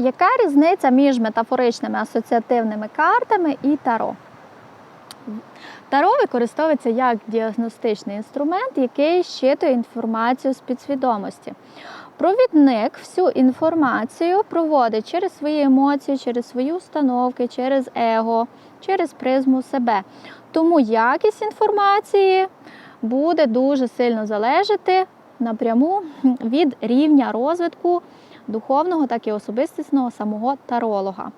Яка різниця між метафоричними асоціативними картами і таро? Таро використовується як діагностичний інструмент, який щитує інформацію з підсвідомості. Провідник всю інформацію проводить через свої емоції, через свої установки, через его, через призму себе. Тому якість інформації буде дуже сильно залежати напряму від рівня розвитку духовного, так і особистісного самого таролога.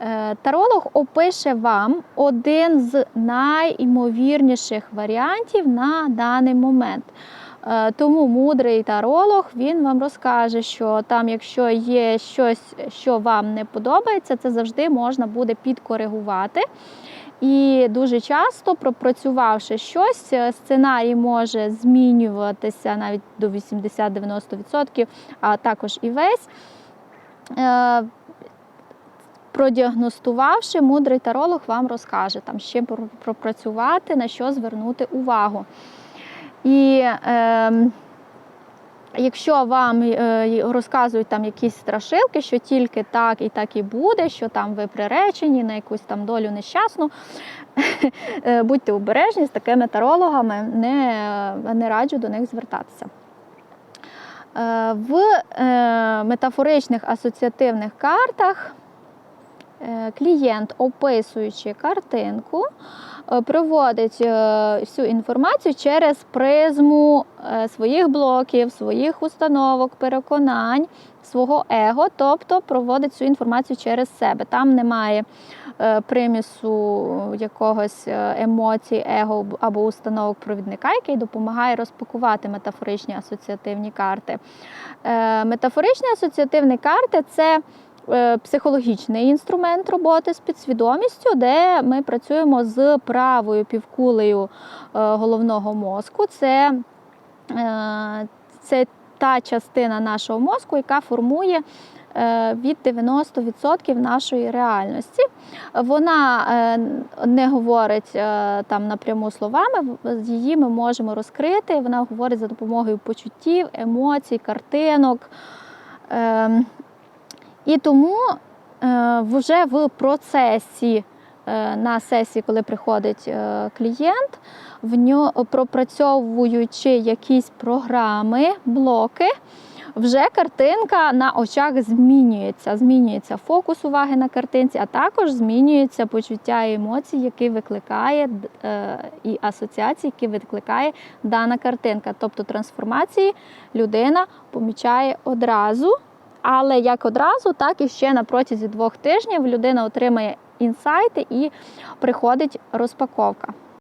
Е, Таролог опише вам один з найімовірніших варіантів на даний момент. Е, Тому мудрий таролог він вам розкаже, що там, якщо є щось, що вам не подобається, це завжди можна буде підкоригувати. І дуже часто, пропрацювавши щось, е, сценарій може змінюватися навіть до 80-90%, а також і весь. Е, Продіагностувавши, мудрий таролог вам розкаже, там, пр- пропрацювати, на що звернути увагу. І е, якщо вам е, розказують там якісь страшилки, що тільки так і так і буде, що там ви приречені на якусь там долю нещасну, е, будьте обережні з такими тарологами, не, не раджу до них звертатися. Е, В е, метафоричних асоціативних картах е, клієнт, описуючи картинку, е, проводить е, всю інформацію через призму е, своїх блоків, своїх установок, переконань, свого его, тобто проводить цю інформацію через себе. Там немає е, примісу якогось е, емоцій, его або установок провідника, який допомагає розпакувати метафоричні асоціативні карти. Е, Метафоричні асоціативні карти це е, психологічний інструмент роботи з підсвідомістю, де ми працюємо з правою півкулею е, головного мозку. Це, е, це та частина нашого мозку, яка формує е, від 90% нашої реальності. Вона е, не говорить е, там напряму словами, її ми можемо розкрити. Вона говорить за допомогою почуттів, емоцій, картинок. І тому е, вже в процесі е, на сесії, коли приходить е, клієнт, в нього пропрацьовуючи якісь програми, блоки, вже картинка на очах змінюється. Змінюється фокус уваги на картинці, а також змінюються почуття і емоції, які викликає і асоціації, які викликає дана картинка. Тобто трансформації людина помічає одразу. Але як одразу, так і ще на протязі двох тижнів людина отримає інсайти і приходить розпаковка.